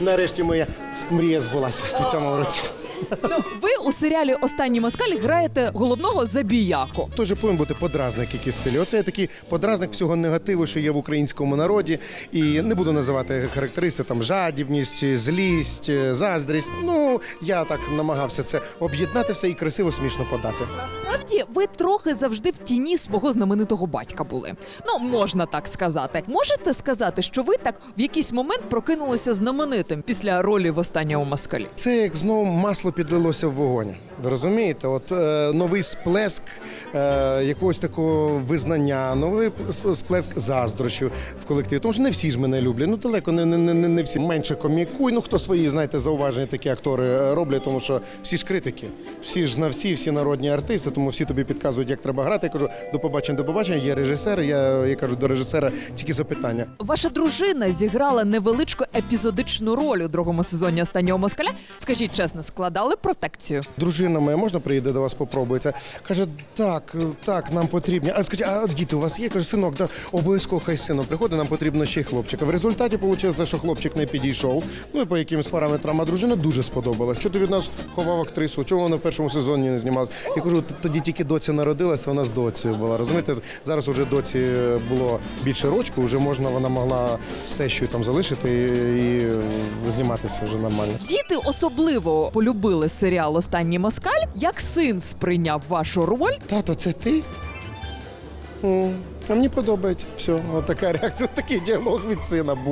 Нарешті моя мрія збулася у цьому році. Ну, ви у серіалі Останній москаль граєте головного забіяку. Теж повинен бути подразник якийсь в селі. Оце є такий подразник всього негативу, що є в українському народі. І не буду називати характеристики там жадібність, злість, заздрість. Ну я так намагався це об'єднати все і красиво смішно подати. Насправді, ви трохи завжди в тіні свого знаменитого батька були. Ну, можна так сказати. Можете сказати, що ви так в якийсь момент прокинулися знаменитим після ролі в останньому москалі? Це як знову масло підлилося в вогонь. Ви розумієте? От е, новий сплеск е, якогось такого визнання, новий сплеск заздрощів в колективі. Тому що не всі ж мене люблять. Ну далеко не, не, не, не всі менше комікуй. Ну хто свої, знаєте, зауваження такі актори е, роблять, тому що всі ж критики, всі ж знавці, всі всі народні артисти, тому всі тобі підказують, як треба грати. Я кажу, до побачення, до побачення. Є режисер. Я, я кажу до режисера тільки запитання. Ваша дружина зіграла невеличку епізодичну роль у другому сезоні останнього москаля. Скажіть чесно, складали протекцію? Дружина моя можна приїде до вас, попробується. Каже, так, так, нам потрібні. А скажіть, а діти у вас є? Каже, синок, да, обов'язково хай синок приходить, нам потрібно ще й хлопчика. В результаті вийшло, що хлопчик не підійшов. Ну і по якимось параметрам, а дружина дуже сподобалась. Що ти від нас ховав актрису? Чого вона в першому сезоні не знімалася? Я кажу, тоді тільки доця народилася, вона з доцею була. Розумієте, зараз уже доці було більше рочку, вже можна, вона могла з тещою там залишити і, і зніматися вже нормально. Діти особливо полюбили серіал Останній москаль. Як син сприйняв вашу роль? Тато, це ти? А мені подобається. Все, Отака така реакція, такий діалог від сина був.